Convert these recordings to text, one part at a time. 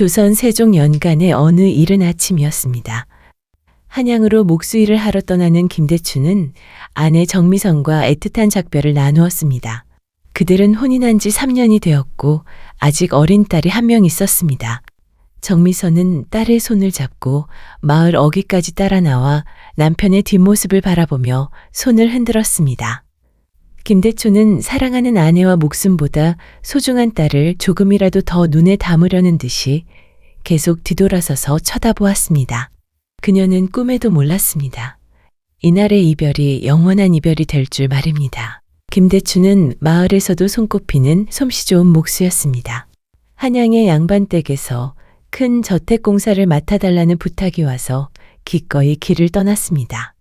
조선 세종 연간의 어느 이른 아침이었습니다. 한양으로 목수일을 하러 떠나는 김대추는 아내 정미선과 애틋한 작별을 나누었습니다. 그들은 혼인한 지 3년이 되었고 아직 어린 딸이 한 명 있었습니다. 정미선은 딸의 손을 잡고 마을 어귀까지 따라 나와 남편의 뒷모습을 바라보며 손을 흔들었습니다. 김대초는 사랑하는 아내와 목숨보다 소중한 딸을 조금이라도 더 눈에 담으려는 듯이 계속 뒤돌아서서 쳐다보았습니다. 그녀는 꿈에도 몰랐습니다. 이날의 이별이 영원한 이별이 될 줄 말입니다. 김대추는 마을에서도 손꼽히는 솜씨 좋은 목수였습니다. 한양의 양반댁에서 큰 저택 공사를 맡아달라는 부탁이 와서 기꺼이 길을 떠났습니다.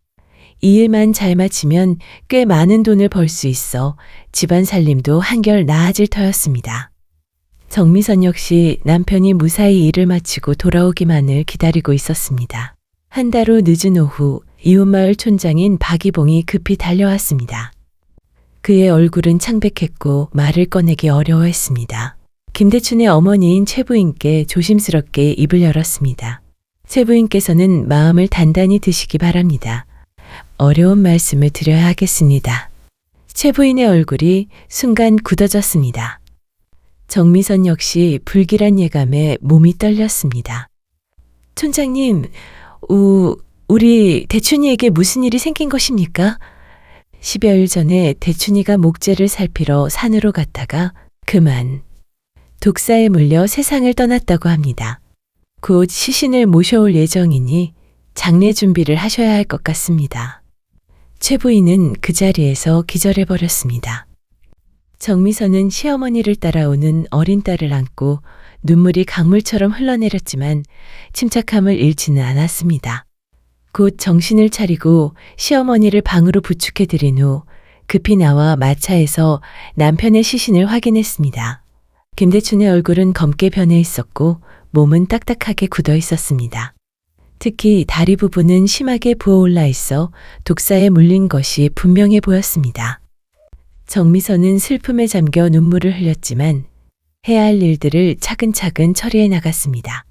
이 일만 잘 마치면 꽤 많은 돈을 벌 수 있어 집안 살림도 한결 나아질 터였습니다. 정미선 역시 남편이 무사히 일을 마치고 돌아오기만을 기다리고 있었습니다. 한 달 후 늦은 오후 이웃마을 촌장인 박이봉이 급히 달려왔습니다. 그의 얼굴은 창백했고 말을 꺼내기 어려워했습니다. 김대춘의 어머니인 최부인께 조심스럽게 입을 열었습니다. 최부인께서는 마음을 단단히 드시기 바랍니다. 어려운 말씀을 드려야 하겠습니다. 최부인의 얼굴이 순간 굳어졌습니다. 정미선 역시 불길한 예감에 몸이 떨렸습니다. 촌장님, 우, 우리 대춘이에게 무슨 일이 생긴 것입니까? 10여일 전에 대춘이가 목재를 살피러 산으로 갔다가 그만 독사에 물려 세상을 떠났다고 합니다. 곧 시신을 모셔올 예정이니 장례 준비를 하셔야 할 것 같습니다. 최 부인은 그 자리에서 기절해 버렸습니다. 정미선은 시어머니를 따라오는 어린 딸을 안고 눈물이 강물처럼 흘러내렸지만 침착함을 잃지는 않았습니다. 곧 정신을 차리고 시어머니를 방으로 부축해 드린 후 급히 나와 마차에서 남편의 시신을 확인했습니다. 김대춘의 얼굴은 검게 변해 있었고 몸은 딱딱하게 굳어 있었습니다. 특히 다리 부분은 심하게 부어올라 있어 독사에 물린 것이 분명해 보였습니다. 정미선은 슬픔에 잠겨 눈물을 흘렸지만 해야 할 일들을 차근차근 처리해 나갔습니다.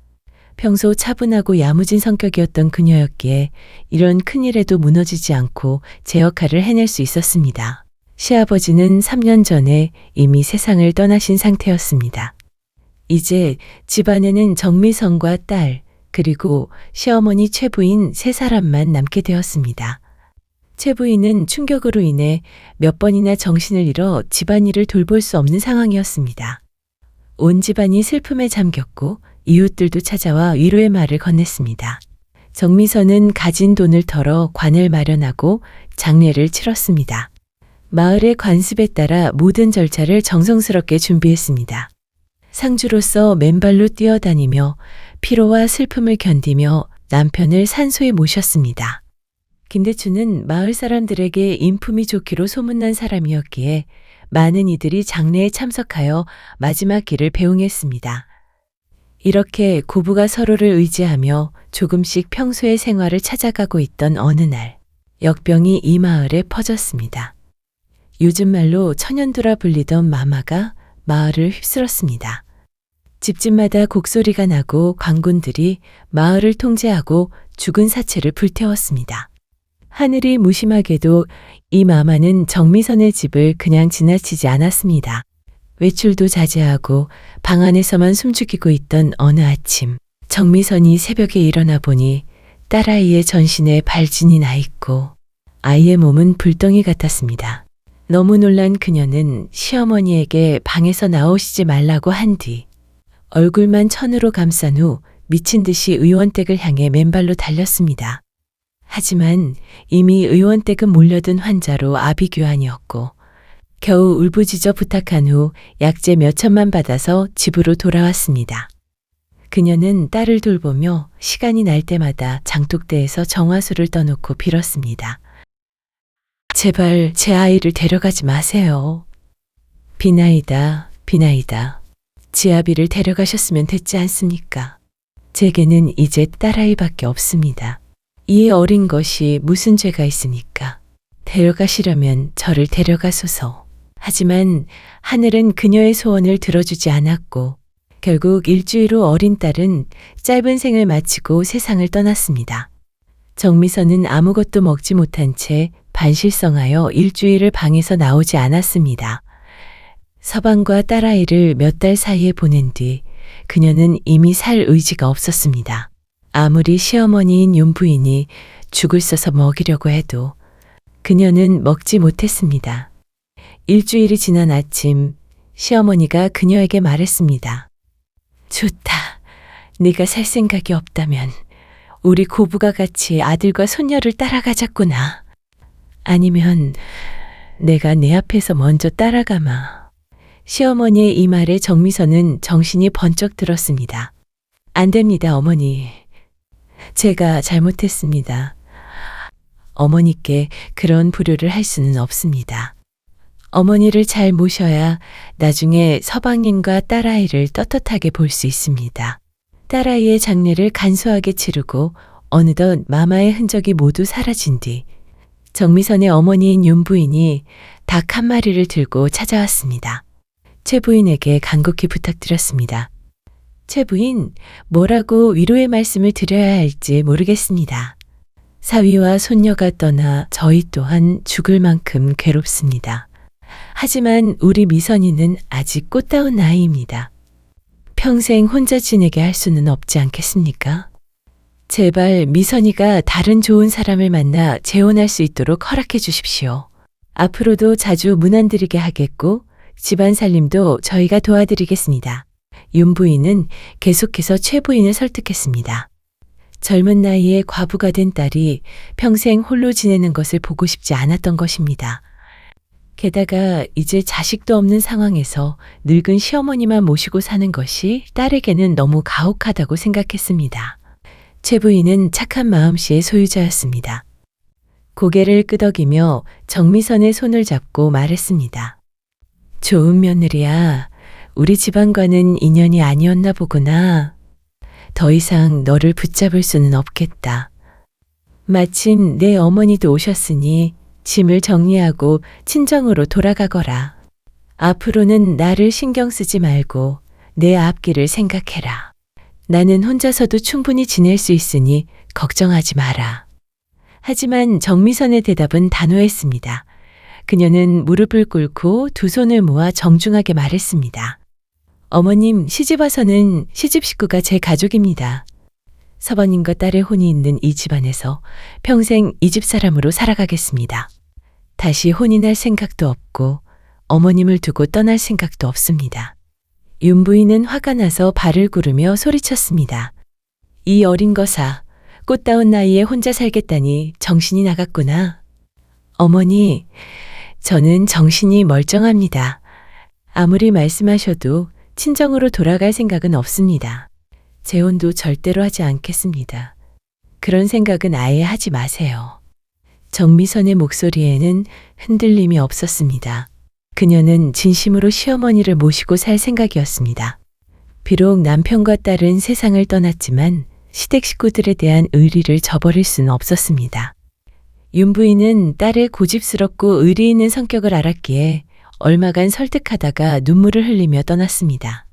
평소 차분하고 야무진 성격이었던 그녀였기에 이런 큰일에도 무너지지 않고 제 역할을 해낼 수 있었습니다. 시아버지는 3년 전에 이미 세상을 떠나신 상태였습니다. 이제 집안에는 정미성과 딸, 그리고 시어머니 최부인 세 사람만 남게 되었습니다. 최부인은 충격으로 인해 몇 번이나 정신을 잃어 집안일을 돌볼 수 없는 상황이었습니다. 온 집안이 슬픔에 잠겼고 이웃들도 찾아와 위로의 말을 건넸습니다. 정미선은 가진 돈을 털어 관을 마련하고 장례를 치렀습니다. 마을의 관습에 따라 모든 절차를 정성스럽게 준비했습니다. 상주로서 맨발로 뛰어다니며 피로와 슬픔을 견디며 남편을 산소에 모셨습니다. 김대추는 마을 사람들에게 인품이 좋기로 소문난 사람이었기에 많은 이들이 장례에 참석하여 마지막 길을 배웅했습니다. 이렇게 고부가 서로를 의지하며 조금씩 평소의 생활을 찾아가고 있던 어느 날, 역병이 이 마을에 퍼졌습니다. 요즘 말로 천연두라 불리던 마마가 마을을 휩쓸었습니다. 집집마다 곡소리가 나고 광군들이 마을을 통제하고 죽은 사체를 불태웠습니다. 하늘이 무심하게도 이 마마는 정미선의 집을 그냥 지나치지 않았습니다. 외출도 자제하고 방 안에서만 숨죽이고 있던 어느 아침, 정미선이 새벽에 일어나 보니 딸아이의 전신에 발진이 나 있고 아이의 몸은 불덩이 같았습니다. 너무 놀란 그녀는 시어머니에게 방에서 나오시지 말라고 한 뒤 얼굴만 천으로 감싼 후 미친 듯이 의원댁을 향해 맨발로 달렸습니다. 하지만 이미 의원댁은 몰려든 환자로 아비규환이었고 겨우 울부짖어 부탁한 후 약재 몇 천만 받아서 집으로 돌아왔습니다. 그녀는 딸을 돌보며 시간이 날 때마다 장독대에서 정화수를 떠놓고 빌었습니다. 제발 제 아이를 데려가지 마세요. 비나이다, 비나이다. 지아비를 데려가셨으면 됐지 않습니까? 제게는 이제 딸아이밖에 없습니다. 이 어린 것이 무슨 죄가 있으니까. 데려가시려면 저를 데려가소서. 하지만 하늘은 그녀의 소원을 들어주지 않았고 결국 일주일 후 어린 딸은 짧은 생을 마치고 세상을 떠났습니다. 정미선은 아무것도 먹지 못한 채 반실성하여 일주일을 방에서 나오지 않았습니다. 서방과 딸아이를 몇 달 사이에 보낸 뒤 그녀는 이미 살 의지가 없었습니다. 아무리 시어머니인 윤부인이 죽을 써서 먹이려고 해도 그녀는 먹지 못했습니다. 일주일이 지난 아침 시어머니가 그녀에게 말했습니다. 좋다. 네가 살 생각이 없다면 우리 고부가 같이 아들과 손녀를 따라가자꾸나. 아니면 내가 내 앞에서 먼저 따라가마. 시어머니의 이 말에 정미선은 정신이 번쩍 들었습니다. 안 됩니다, 어머니. 제가 잘못했습니다. 어머니께 그런 불효를 할 수는 없습니다. 어머니를 잘 모셔야 나중에 서방님과 딸아이를 떳떳하게 볼 수 있습니다. 딸아이의 장례를 간소하게 치르고 어느덧 마마의 흔적이 모두 사라진 뒤 정미선의 어머니인 윤부인이 닭 한 마리를 들고 찾아왔습니다. 최 부인에게 간곡히 부탁드렸습니다. 최 부인, 뭐라고 위로의 말씀을 드려야 할지 모르겠습니다. 사위와 손녀가 떠나 저희 또한 죽을 만큼 괴롭습니다. 하지만 우리 미선이는 아직 꽃다운 나이입니다. 평생 혼자 지내게 할 수는 없지 않겠습니까? 제발 미선이가 다른 좋은 사람을 만나 재혼할 수 있도록 허락해 주십시오. 앞으로도 자주 문안 드리게 하겠고 집안 살림도 저희가 도와드리겠습니다. 윤 부인은 계속해서 최 부인을 설득했습니다. 젊은 나이에 과부가 된 딸이 평생 홀로 지내는 것을 보고 싶지 않았던 것입니다. 게다가 이제 자식도 없는 상황에서 늙은 시어머니만 모시고 사는 것이 딸에게는 너무 가혹하다고 생각했습니다. 최 부인은 착한 마음씨의 소유자였습니다. 고개를 끄덕이며 정미선의 손을 잡고 말했습니다. 좋은 며느리야. 우리 집안과는 인연이 아니었나 보구나. 더 이상 너를 붙잡을 수는 없겠다. 마침 내 어머니도 오셨으니 짐을 정리하고 친정으로 돌아가거라. 앞으로는 나를 신경 쓰지 말고 내 앞길을 생각해라. 나는 혼자서도 충분히 지낼 수 있으니 걱정하지 마라. 하지만 정미선의 대답은 단호했습니다. 그녀는 무릎을 꿇고 두 손을 모아 정중하게 말했습니다. 어머님, 시집 와서는 시집 식구가 제 가족입니다. 서방님과 딸의 혼이 있는 이 집안에서 평생 이 집 사람으로 살아가겠습니다. 다시 날 생각도 없고 어머님을 두고 떠날 생각도 없습니다. 윤부인은 화가 나서 발을 구르며 소리쳤습니다. 이 어린 거사, 꽃다운 나이에 혼자 살겠다니 정신이 나갔구나. 어머니, 저는 정신이 멀쩡합니다. 아무리 말씀하셔도 친정으로 돌아갈 생각은 없습니다. 재혼도 절대로 하지 않겠습니다. 그런 생각은 아예 하지 마세요. 정미선의 목소리에는 흔들림이 없었습니다. 그녀는 진심으로 시어머니를 모시고 살 생각이었습니다. 비록 남편과 딸은 세상을 떠났지만 시댁 식구들에 대한 의리를 저버릴 수는 없었습니다. 윤부인은 딸의 고집스럽고 의리 있는 성격을 알았기에 얼마간 설득하다가 눈물을 흘리며 떠났습니다.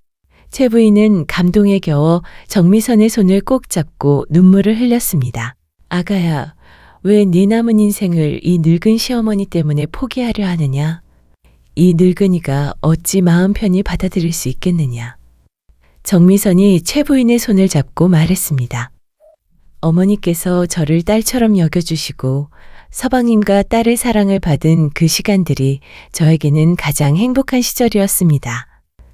최 부인은 감동에 겨워 정미선의 손을 꼭 잡고 눈물을 흘렸습니다. 아가야, 왜 네 남은 인생을 이 늙은 시어머니 때문에 포기하려 하느냐? 이 늙은이가 어찌 마음 편히 받아들일 수 있겠느냐? 정미선이 최 부인의 손을 잡고 말했습니다. 어머니께서 저를 딸처럼 여겨주시고 서방님과 딸의 사랑을 받은 그 시간들이 저에게는 가장 행복한 시절이었습니다.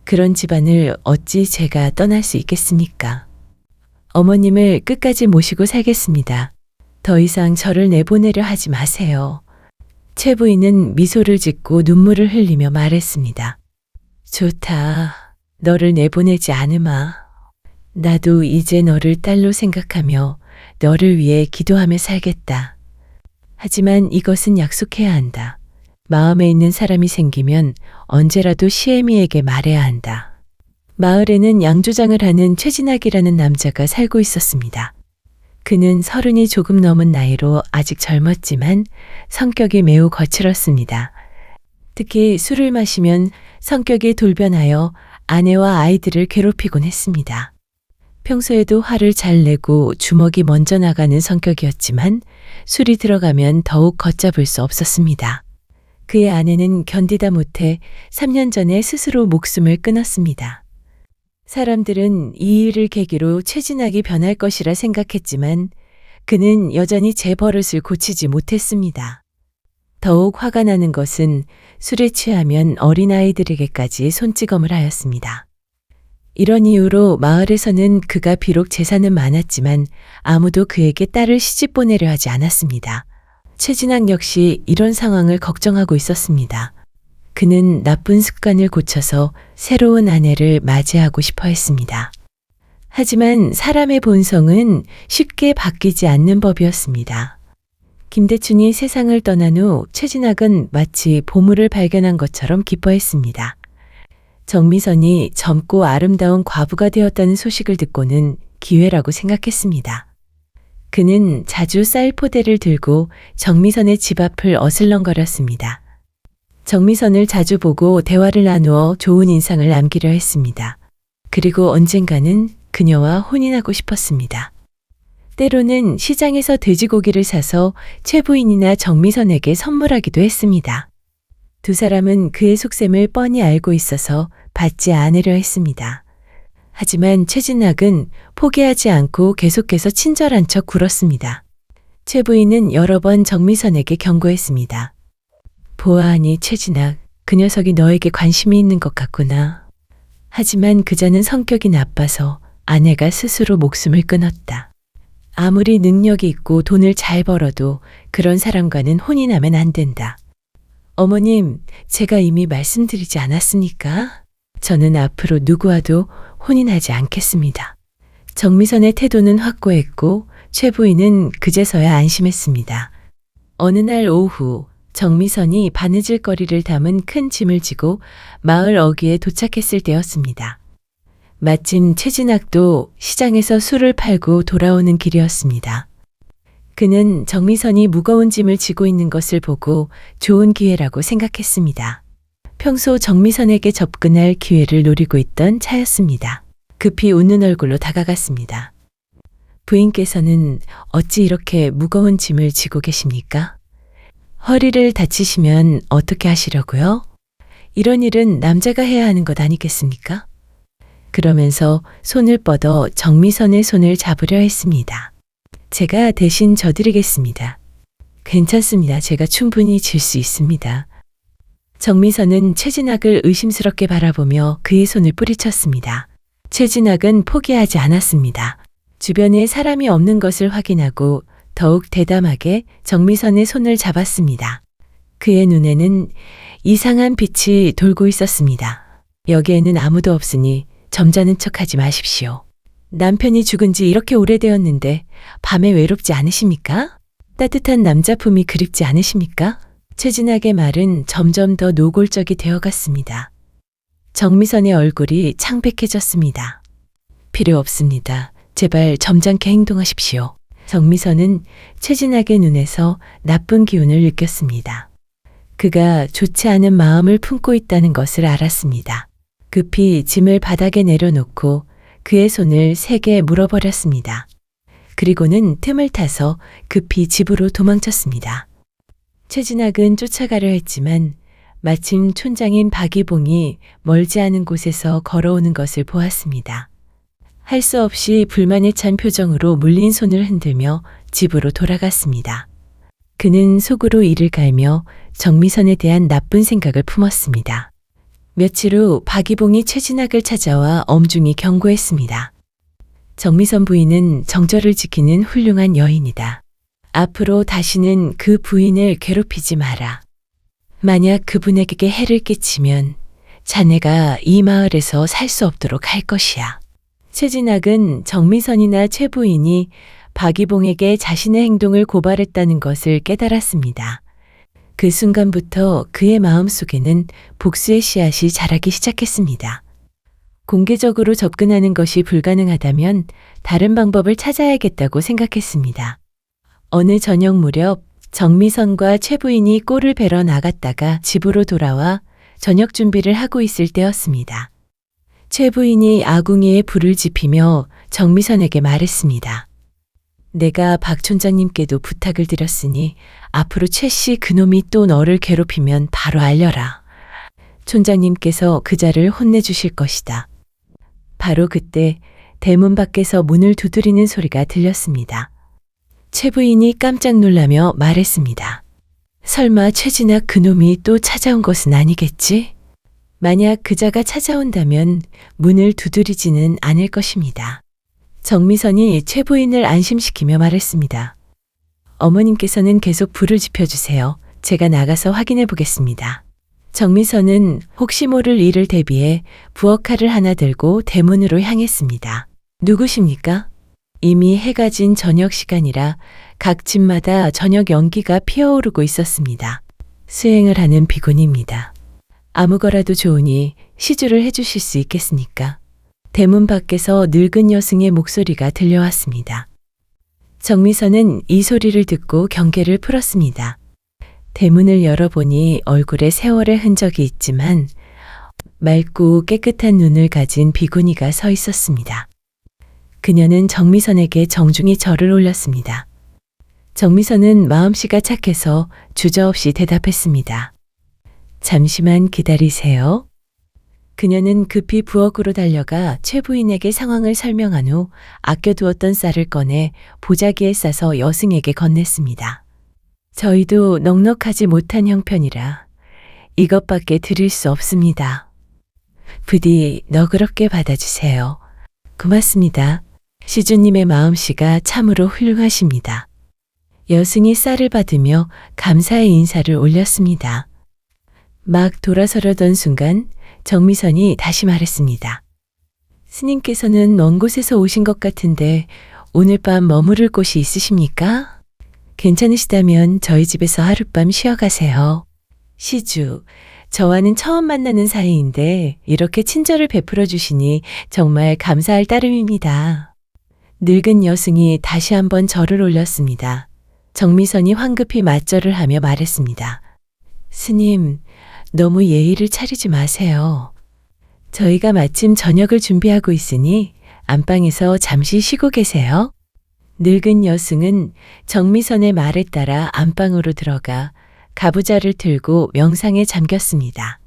그런 집안을 어찌 제가 떠날 수 있겠습니까? 어머님을 끝까지 모시고 살겠습니다. 더 이상 저를 내보내려 하지 마세요. 최 부인은 미소를 짓고 눈물을 흘리며 말했습니다. 좋다. 너를 내보내지 않으마. 나도 이제 너를 딸로 생각하며 너를 위해 기도하며 살겠다. 하지만 이것은 약속해야 한다. 마음에 있는 사람이 생기면 언제라도 시애미에게 말해야 한다. 마을에는 양조장을 하는 최진학이라는 남자가 살고 있었습니다. 그는 서른이 조금 넘은 나이로 아직 젊었지만 성격이 매우 거칠었습니다. 특히 술을 마시면 성격이 돌변하여 아내와 아이들을 괴롭히곤 했습니다. 평소에도 화를 잘 내고 주먹이 먼저 나가는 성격이었지만 술이 들어가면 더욱 걷잡을 수 없었습니다. 그의 아내는 견디다 못해 3년 전에 스스로 목숨을 끊었습니다. 사람들은 이 일을 계기로 최진학이 변할 것이라 생각했지만 그는 여전히 제 버릇을 고치지 못했습니다. 더욱 화가 나는 것은 술에 취하면 어린아이들에게까지 손찌검을 하였습니다. 이런 이유로 마을에서는 그가 비록 재산은 많았지만 아무도 그에게 딸을 시집 보내려 하지 않았습니다. 최진학 역시 이런 상황을 걱정하고 있었습니다. 그는 나쁜 습관을 고쳐서 새로운 아내를 맞이하고 싶어 했습니다. 하지만 사람의 본성은 쉽게 바뀌지 않는 법이었습니다. 김대춘이 세상을 떠난 후 최진학은 마치 보물을 발견한 것처럼 기뻐했습니다. 정미선이 젊고 아름다운 과부가 되었다는 소식을 듣고는 기회라고 생각했습니다. 그는 자주 쌀 포대를 들고 정미선의 집 앞을 어슬렁거렸습니다. 정미선을 자주 보고 대화를 나누어 좋은 인상을 남기려 했습니다. 그리고 언젠가는 그녀와 혼인하고 싶었습니다. 때로는 시장에서 돼지고기를 사서 최 부인이나 정미선에게 선물하기도 했습니다. 두 사람은 그의 속셈을 뻔히 알고 있어서 받지 않으려 했습니다. 하지만 최진학은 포기하지 않고 계속해서 친절한 척 굴었습니다. 최 부인은 여러 번 정미선에게 경고했습니다. 보아하니 최진학, 그 녀석이 너에게 관심이 있는 것 같구나. 하지만 그자는 성격이 나빠서 아내가 스스로 목숨을 끊었다. 아무리 능력이 있고 돈을 잘 벌어도 그런 사람과는 혼인하면 안 된다. 어머님, 제가 이미 말씀드리지 않았습니까? 저는 앞으로 누구와도 혼인하지 않겠습니다. 정미선의 태도는 확고했고 최 부인은 그제서야 안심했습니다. 어느 날 오후 정미선이 바느질 거리를 담은 큰 짐을 지고 마을 어귀에 도착했을 때였습니다. 마침 최진학도 시장에서 술을 팔고 돌아오는 길이었습니다. 그는 정미선이 무거운 짐을 지고 있는 것을 보고 좋은 기회라고 생각했습니다. 평소 정미선에게 접근할 기회를 노리고 있던 차였습니다. 급히 웃는 얼굴로 다가갔습니다. 부인께서는 어찌 이렇게 무거운 짐을 지고 계십니까? 허리를 다치시면 어떻게 하시려고요? 이런 일은 남자가 해야 하는 것 아니겠습니까? 그러면서 손을 뻗어 정미선의 손을 잡으려 했습니다. 제가 대신 져드리겠습니다. 괜찮습니다. 제가 충분히 질 수 있습니다. 정미선은 최진학을 의심스럽게 바라보며 그의 손을 뿌리쳤습니다. 최진학은 포기하지 않았습니다. 주변에 사람이 없는 것을 확인하고 더욱 대담하게 정미선의 손을 잡았습니다. 그의 눈에는 이상한 빛이 돌고 있었습니다. 여기에는 아무도 없으니 점잖은 척 하지 마십시오. 남편이 죽은 지 이렇게 오래되었는데 밤에 외롭지 않으십니까? 따뜻한 남자품이 그립지 않으십니까? 최진학의 말은 점점 더 노골적이 되어갔습니다. 정미선의 얼굴이 창백해졌습니다. 필요 없습니다. 제발 점잖게 행동하십시오. 정미선은 최진학의 눈에서 나쁜 기운을 느꼈습니다. 그가 좋지 않은 마음을 품고 있다는 것을 알았습니다. 급히 짐을 바닥에 내려놓고 그의 손을 세게 물어버렸습니다. 그리고는 틈을 타서 급히 집으로 도망쳤습니다. 최진학은 쫓아가려 했지만 마침 촌장인 박이봉이 멀지 않은 곳에서 걸어오는 것을 보았습니다. 할 수 없이 불만에 찬 표정으로 물린 손을 흔들며 집으로 돌아갔습니다. 그는 속으로 이를 갈며 정미선에 대한 나쁜 생각을 품었습니다. 며칠 후 박이봉이 최진학을 찾아와 엄중히 경고했습니다. 정미선 부인은 정절을 지키는 훌륭한 여인이다. 앞으로 다시는 그 부인을 괴롭히지 마라. 만약 그분에게 해를 끼치면 자네가 이 마을에서 살 수 없도록 할 것이야. 최진학은 정미선이나 최 부인이 박이봉에게 자신의 행동을 고발했다는 것을 깨달았습니다. 그 순간부터 그의 마음 속에는 복수의 씨앗이 자라기 시작했습니다. 공개적으로 접근하는 것이 불가능하다면 다른 방법을 찾아야겠다고 생각했습니다. 어느 저녁 무렵 정미선과 최 부인이 꼴을 베러 나갔다가 집으로 돌아와 저녁 준비를 하고 있을 때였습니다. 최 부인이 아궁이에 불을 지피며 정미선에게 말했습니다. 내가 박 촌장님께도 부탁을 드렸으니 앞으로 최씨 그놈이 또 너를 괴롭히면 바로 알려라. 촌장님께서 그자를 혼내주실 것이다. 바로 그때 대문 밖에서 문을 두드리는 소리가 들렸습니다. 최 부인이 깜짝 놀라며 말했습니다. 설마 최진아 그놈이 또 찾아온 것은 아니겠지? 만약 그자가 찾아온다면 문을 두드리지는 않을 것입니다. 정미선이 최 부인을 안심시키며 말했습니다. 어머님께서는 계속 불을 지펴주세요. 제가 나가서 확인해 보겠습니다. 정미선은 혹시 모를 일을 대비해 부엌칼을 하나 들고 대문으로 향했습니다. 누구십니까? 이미 해가 진 저녁 시간이라 각 집마다 저녁 연기가 피어오르고 있었습니다. 수행을 하는 비군입니다. 아무거라도 좋으니 시주를 해주실 수 있겠습니까? 대문 밖에서 늙은 여승의 목소리가 들려왔습니다. 정미선은 이 소리를 듣고 경계를 풀었습니다. 대문을 열어보니 얼굴에 세월의 흔적이 있지만 맑고 깨끗한 눈을 가진 비구니가 서 있었습니다. 그녀는 정미선에게 정중히 절을 올렸습니다. 정미선은 마음씨가 착해서 주저없이 대답했습니다. 잠시만 기다리세요. 그녀는 급히 부엌으로 달려가 최 부인에게 상황을 설명한 후 아껴두었던 쌀을 꺼내 보자기에 싸서 여승에게 건넸습니다. 저희도 넉넉하지 못한 형편이라 이것밖에 드릴 수 없습니다. 부디 너그럽게 받아주세요. 고맙습니다. 시주님의 마음씨가 참으로 훌륭하십니다. 여승이 쌀을 받으며 감사의 인사를 올렸습니다. 막 돌아서려던 순간 정미선이 다시 말했습니다. 스님께서는 먼 곳에서 오신 것 같은데 오늘 밤 머무를 곳이 있으십니까? 괜찮으시다면 저희 집에서 하룻밤 쉬어가세요. 시주, 저와는 처음 만나는 사이인데 이렇게 친절을 베풀어 주시니 정말 감사할 따름입니다. 늙은 여승이 다시 한번 절을 올렸습니다. 정미선이 황급히 맞절을 하며 말했습니다. 스님, 너무 예의를 차리지 마세요. 저희가 마침 저녁을 준비하고 있으니 안방에서 잠시 쉬고 계세요. 늙은 여승은 정미선의 말에 따라 안방으로 들어가 가부좌를 들고 명상에 잠겼습니다.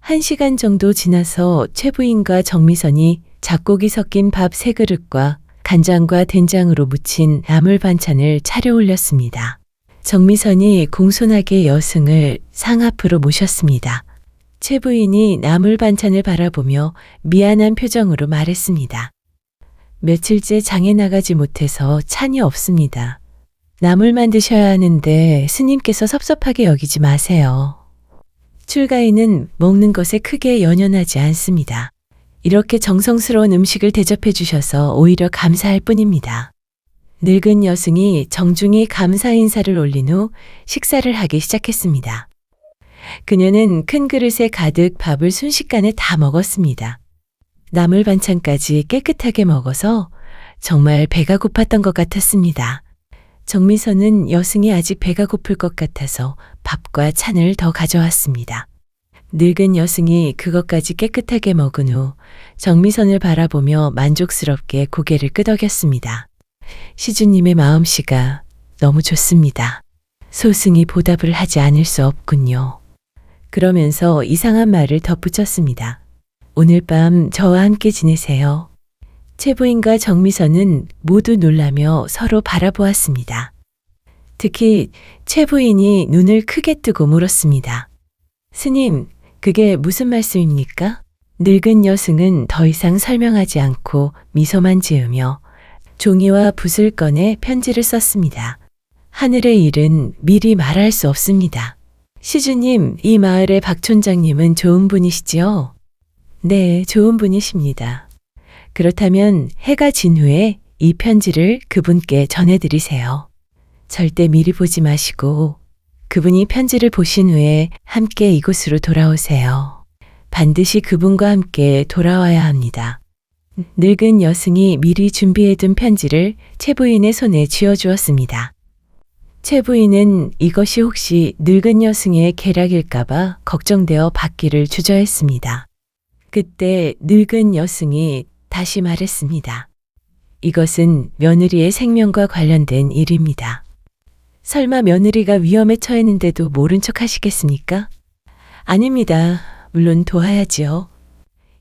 한 시간 정도 지나서 최 부인과 정미선이 잡곡이 섞인 밥 세 그릇과 간장과 된장으로 무친 나물 반찬을 차려 올렸습니다. 정미선이 공손하게 여승을 상 앞으로 모셨습니다. 최 부인이 나물 반찬을 바라보며 미안한 표정으로 말했습니다. 며칠째 장에 나가지 못해서 찬이 없습니다. 나물 만 드셔야 하는데 스님께서 섭섭하게 여기지 마세요. 출가인은 먹는 것에 크게 연연하지 않습니다. 이렇게 정성스러운 음식을 대접해 주셔서 오히려 감사할 뿐입니다. 늙은 여승이 정중히 감사 인사를 올린 후 식사를 하기 시작했습니다. 그녀는 큰 그릇에 가득 밥을 순식간에 다 먹었습니다. 나물 반찬까지 깨끗하게 먹어서 정말 배가 고팠던 것 같았습니다. 정미선은 여승이 아직 배가 고플 것 같아서 밥과 찬을 더 가져왔습니다. 늙은 여승이 그것까지 깨끗하게 먹은 후 정미선을 바라보며 만족스럽게 고개를 끄덕였습니다. 시주님의 마음씨가 너무 좋습니다. 소승이 보답을 하지 않을 수 없군요. 그러면서 이상한 말을 덧붙였습니다. 오늘 밤 저와 함께 지내세요. 최 부인과 정미선은 모두 놀라며 서로 바라보았습니다. 특히 최 부인이 눈을 크게 뜨고 물었습니다. 스님, 그게 무슨 말씀입니까? 늙은 여승은 더 이상 설명하지 않고 미소만 지으며 종이와 붓을 꺼내 편지를 썼습니다. 하늘의 일은 미리 말할 수 없습니다. 시주님, 이 마을의 박 촌장님은 좋은 분이시지요? 네, 좋은 분이십니다. 그렇다면 해가 진 후에 이 편지를 그분께 전해드리세요. 절대 미리 보지 마시고 그분이 편지를 보신 후에 함께 이곳으로 돌아오세요. 반드시 그분과 함께 돌아와야 합니다. 늙은 여승이 미리 준비해둔 편지를 최 부인의 손에 쥐어주었습니다. 최 부인은 이것이 혹시 늙은 여승의 계략일까봐 걱정되어 받기를 주저했습니다. 그때 늙은 여승이 다시 말했습니다. 이것은 며느리의 생명과 관련된 일입니다. 설마 며느리가 위험에 처했는데도 모른 척 하시겠습니까? 아닙니다. 물론 도와야지요.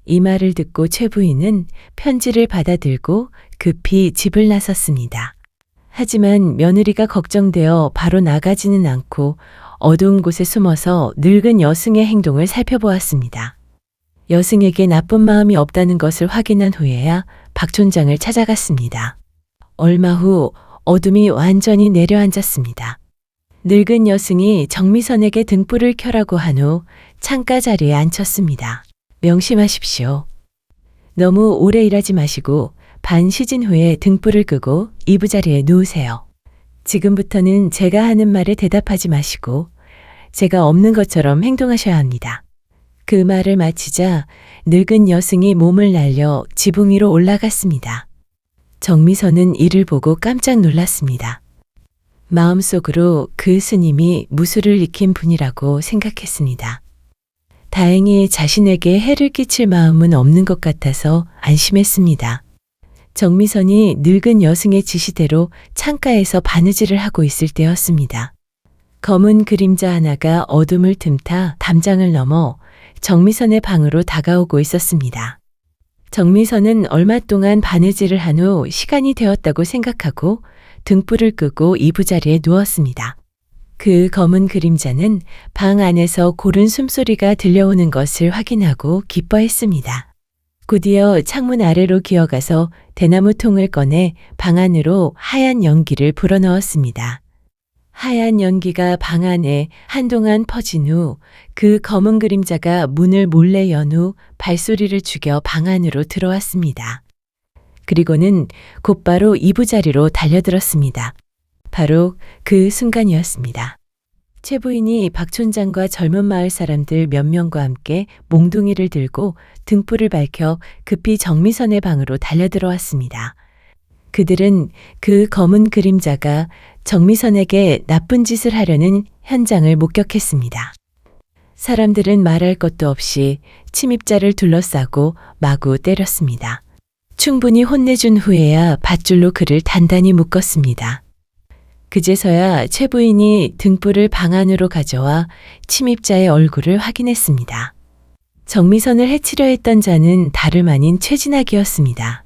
이 말을 듣고 최 부인은 편지를 받아들고 급히 집을 나섰습니다. 하지만 며느리가 걱정되어 바로 나가지는 않고 어두운 곳에 숨어서 늙은 여승의 행동을 살펴보았습니다. 여승에게 나쁜 마음이 없다는 것을 확인한 후에야 박 촌장을 찾아갔습니다. 얼마 후 어둠이 완전히 내려앉았습니다. 늙은 여승이 정미선에게 등불을 켜라고 한 후 창가 자리에 앉혔습니다. 명심하십시오. 너무 오래 일하지 마시고 반 시즌 후에 등불을 끄고 이부 자리에 누우세요. 지금부터는 제가 하는 말에 대답하지 마시고 제가 없는 것처럼 행동하셔야 합니다. 그 말을 마치자 늙은 여승이 몸을 날려 지붕 위로 올라갔습니다. 정미선은 이를 보고 깜짝 놀랐습니다. 마음속으로 그 스님이 무술을 익힌 분이라고 생각했습니다. 다행히 자신에게 해를 끼칠 마음은 없는 것 같아서 안심했습니다. 정미선이 늙은 여승의 지시대로 창가에서 바느질을 하고 있을 때였습니다. 검은 그림자 하나가 어둠을 틈타 담장을 넘어 정미선의 방으로 다가오고 있었습니다. 정미선은 얼마 동안 바느질을 한 후 시간이 되었다고 생각하고 등불을 끄고 이부자리에 누웠습니다. 그 검은 그림자는 방 안에서 고른 숨소리가 들려오는 것을 확인하고 기뻐했습니다. 곧이어 창문 아래로 기어가서 대나무 통을 꺼내 방 안으로 하얀 연기를 불어넣었습니다. 하얀 연기가 방 안에 한동안 퍼진 후 그 검은 그림자가 문을 몰래 연 후 발소리를 죽여 방 안으로 들어왔습니다. 그리고는 곧바로 이부자리로 달려들었습니다. 바로 그 순간이었습니다. 최 부인이 박 촌장과 젊은 마을 사람들 몇 명과 함께 몽둥이를 들고 등불을 밝혀 급히 정미선의 방으로 달려들어왔습니다. 그들은 그 검은 그림자가 정미선에게 나쁜 짓을 하려는 현장을 목격했습니다. 사람들은 말할 것도 없이 침입자를 둘러싸고 마구 때렸습니다. 충분히 혼내준 후에야 밧줄로 그를 단단히 묶었습니다. 그제서야 최 부인이 등불을 방 안으로 가져와 침입자의 얼굴을 확인했습니다. 정미선을 해치려 했던 자는 다름 아닌 최진학이었습니다.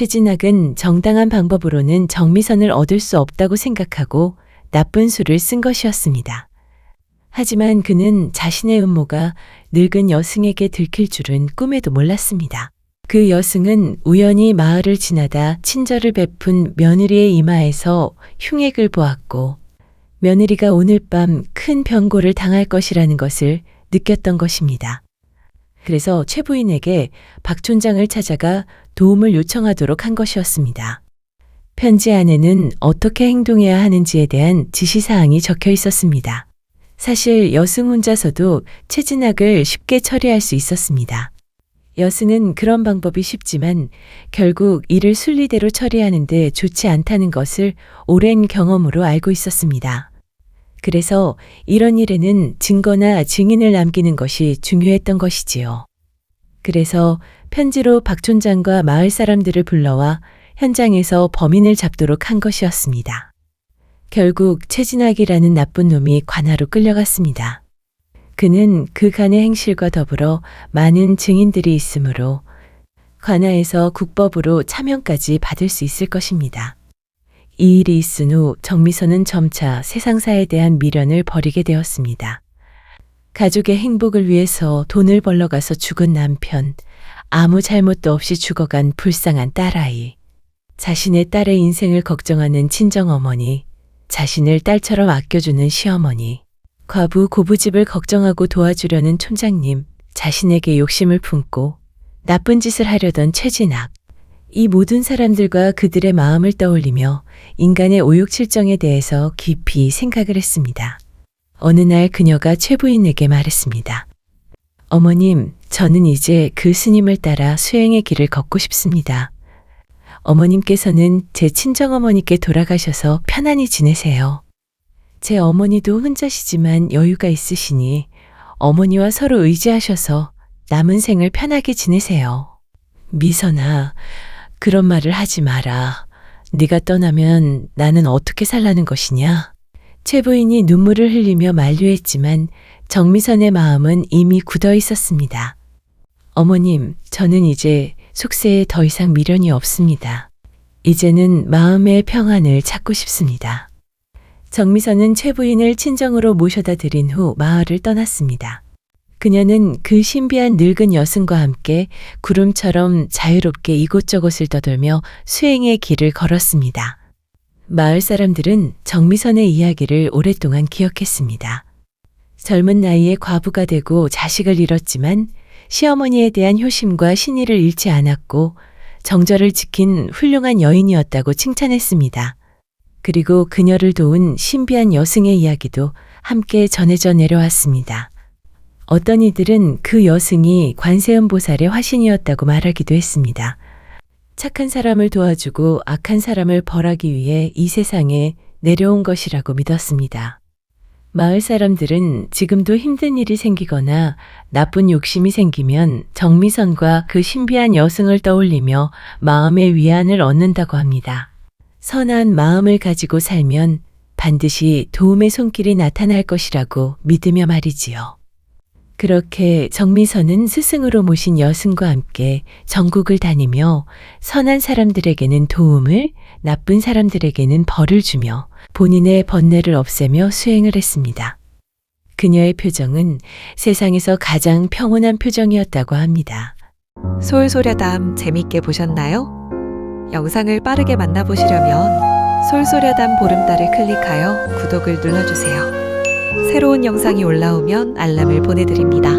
최진학은 정당한 방법으로는 정미선을 얻을 수 없다고 생각하고 나쁜 수를 쓴 것이었습니다. 하지만 그는 자신의 음모가 늙은 여승에게 들킬 줄은 꿈에도 몰랐습니다. 그 여승은 우연히 마을을 지나다 친절을 베푼 며느리의 이마에서 흉액을 보았고 며느리가 오늘 밤 큰 병고를 당할 것이라는 것을 느꼈던 것입니다. 그래서 최 부인에게 박 촌장을 찾아가 도움을 요청하도록 한 것이었습니다. 편지 안에는 어떻게 행동해야 하는지에 대한 지시사항이 적혀 있었습니다. 사실 여승 혼자서도 최진학을 쉽게 처리할 수 있었습니다. 여승은 그런 방법이 쉽지만 결국 이를 순리대로 처리하는데 좋지 않다는 것을 오랜 경험으로 알고 있었습니다. 그래서 이런 일에는 증거나 증인을 남기는 것이 중요했던 것이지요. 그래서 편지로 박 촌장과 마을 사람들을 불러와 현장에서 범인을 잡도록 한 것이었습니다. 결국 최진학이라는 나쁜 놈이 관하로 끌려갔습니다. 그는 그간의 행실과 더불어 많은 증인들이 있으므로 관하에서 국법으로 차명까지 받을 수 있을 것입니다. 이 일이 있은 후 정미선은 점차 세상사에 대한 미련을 버리게 되었습니다. 가족의 행복을 위해서 돈을 벌러 가서 죽은 남편, 아무 잘못도 없이 죽어간 불쌍한 딸아이, 자신의 딸의 인생을 걱정하는 친정어머니, 자신을 딸처럼 아껴주는 시어머니, 과부 고부집을 걱정하고 도와주려는 촌장님, 자신에게 욕심을 품고 나쁜 짓을 하려던 최진학, 이 모든 사람들과 그들의 마음을 떠올리며 인간의 오욕칠정에 대해서 깊이 생각을 했습니다. 어느 날 그녀가 최 부인에게 말했습니다. 어머님, 저는 이제 그 스님을 따라 수행의 길을 걷고 싶습니다. 어머님께서는 제 친정어머니께 돌아가셔서 편안히 지내세요. 제 어머니도 혼자시지만 여유가 있으시니 어머니와 서로 의지하셔서 남은 생을 편하게 지내세요. 미선아, 그런 말을 하지 마라. 네가 떠나면 나는 어떻게 살라는 것이냐? 최 부인이 눈물을 흘리며 만류했지만 정미선의 마음은 이미 굳어 있었습니다. 어머님, 저는 이제 속세에 더 이상 미련이 없습니다. 이제는 마음의 평안을 찾고 싶습니다. 정미선은 최 부인을 친정으로 모셔다 드린 후 마을을 떠났습니다. 그녀는 그 신비한 늙은 여승과 함께 구름처럼 자유롭게 이곳저곳을 떠돌며 수행의 길을 걸었습니다. 마을 사람들은 정미선의 이야기를 오랫동안 기억했습니다. 젊은 나이에 과부가 되고 자식을 잃었지만 시어머니에 대한 효심과 신의를 잃지 않았고 정절을 지킨 훌륭한 여인이었다고 칭찬했습니다. 그리고 그녀를 도운 신비한 여승의 이야기도 함께 전해져 내려왔습니다. 어떤 이들은 그 여승이 관세음 보살의 화신이었다고 말하기도 했습니다. 착한 사람을 도와주고 악한 사람을 벌하기 위해 이 세상에 내려온 것이라고 믿었습니다. 마을 사람들은 지금도 힘든 일이 생기거나 나쁜 욕심이 생기면 정미선과 그 신비한 여승을 떠올리며 마음의 위안을 얻는다고 합니다. 선한 마음을 가지고 살면 반드시 도움의 손길이 나타날 것이라고 믿으며 말이지요. 그렇게 정미선은 스승으로 모신 여승과 함께 전국을 다니며 선한 사람들에게는 도움을, 나쁜 사람들에게는 벌을 주며 본인의 번뇌를 없애며 수행을 했습니다. 그녀의 표정은 세상에서 가장 평온한 표정이었다고 합니다. 솔소려담 재밌게 보셨나요? 영상을 빠르게 만나보시려면 솔소려담 보름달을 클릭하여 구독을 눌러주세요. 새로운 영상이 올라오면 알람을 보내드립니다.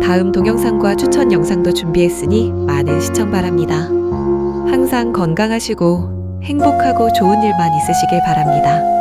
다음 동영상과 추천 영상도 준비했으니 많은 시청 바랍니다. 항상 건강하시고 행복하고 좋은 일만 있으시길 바랍니다.